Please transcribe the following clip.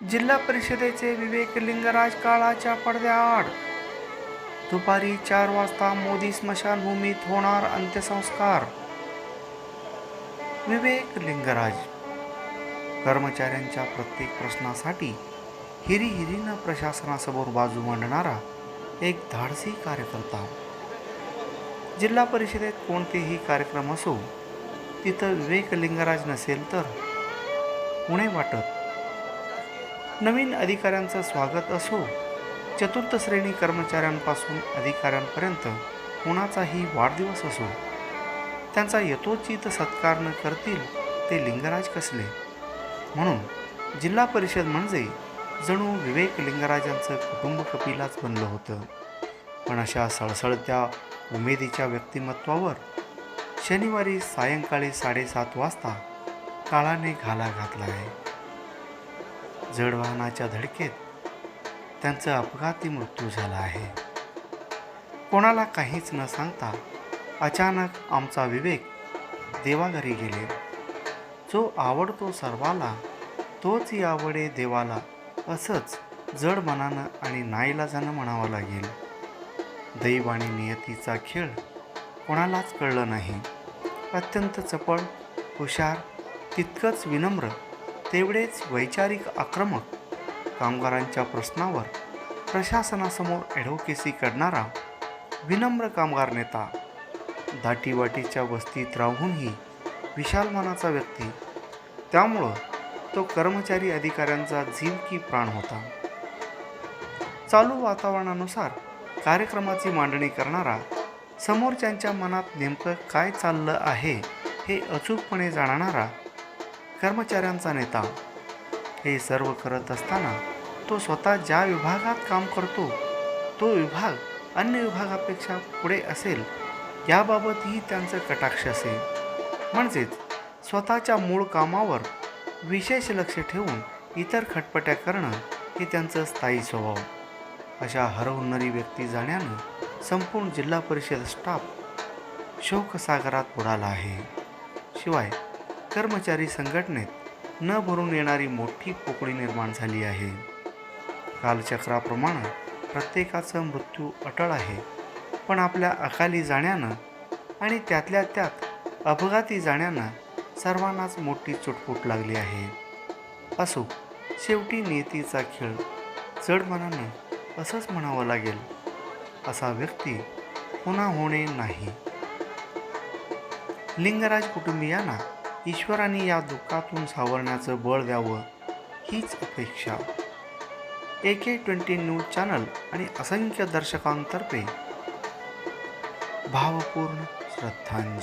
जिल्हा परिषदेचे विवेक लिंगराज काळाच्या पडद्याआड. दुपारी चार वाजता मोदी स्मशानभूमीत होणार अंत्यसंस्कार. विवेक लिंगराज. कर्मचाऱ्यांच्या प्रत्येक प्रश्नासाठी हिरी हिरीनं प्रशासनासमोर बाजू मांडणारा एक धाडसी कार्यकर्ता. जिल्हा परिषदेत कोणतेही कार्यक्रम असो तिथं विवेक लिंगराज नसेल तर उणे वाटत नवीन अधिकाऱ्यांचं स्वागत असो चतुर्थ श्रेणी कर्मचाऱ्यांपासून अधिकाऱ्यांपर्यंत कुणाचाही वाढदिवस असो त्यांचा यथोचित सत्कार न करतील ते लिंगराज कसले? म्हणून जिल्हा परिषद म्हणजे जणू विवेक लिंगराजांचं कुटुंब कपिलाच बनलं होतं. पण अशा सळसळत्या उमेदीच्या व्यक्तिमत्वावर शनिवारी सायंकाळी साडेसात वाजता काळाने घाला घातला आहे जड वाहनाच्या धडकेत त्यांचा अपघाती मृत्यू झाला आहे. कोणाला काहीच न सांगता अचानक आमचा विवेक देवाघरी गेले. जो आवडतो सर्वाला तोच आवडे देवाला असंच जड मनानं आणि नाईलाजानं म्हणावं लागेल. दैव आणि नियतीचा खेळ कोणालाच कळलं नाही. अत्यंत चपळ हुशार तितकंच विनम्र तेवढेच वैचारिक आक्रमक कामगारांच्या प्रश्नावर प्रशासनासमोर ॲडव्होकेसी करणारा विनम्र कामगार नेता दाटीवाटीच्या वस्तीत राहूनही विशाल मनाचा व्यक्ती. त्यामुळं तो कर्मचारी अधिकाऱ्यांचा जीव की प्राण होता. चालू वातावरणानुसार कार्यक्रमाची मांडणी करणारा समोरच्यांच्या मनात नेमकं काय चाललं आहे हे अचूकपणे जाणणारा कर्मचाऱ्यांचा नेता. हे सर्व करत असताना तो स्वतः ज्या विभागात काम करतो तो विभाग अन्य विभागापेक्षा पुढे असेल याबाबतही त्यांचं कटाक्ष असेल. म्हणजेच स्वतःच्या मूळ कामावर विशेष लक्ष ठेवून इतर खटपट्या करणं हे त्यांचं स्थायी स्वभाव. अशा हरवणारी व्यक्ती जाण्यानं संपूर्ण जिल्हा परिषद स्टाफ शोकसागरात बुडाला आहे. शिवाय कर्मचारी संघटनेत न भरून येणारी मोठी पोकळी निर्माण झाली आहे. कालचक्राप्रमाणे प्रत्येकाचा मृत्यू अटळ आहे. पण आपल्या अकाली जाण्यानं आणि त्यातल्या त्यात अपघाती जाण्यानं सर्वांनाच मोठी चुटपूट लागली आहे. असो शेवटी नियतीचा खेळ जड मनानं असंच म्हणावं लागेल असा व्यक्ती पुन्हा होणे नाही. लिंगराज कुटुंबियांना ईश्वराने या दुःखातून सावरण्याचं बळ द्यावं हीच अपेक्षा. A K twenty news channel आणि असंख्य दर्शकांतर्फे भावपूर्ण श्रद्धांजली.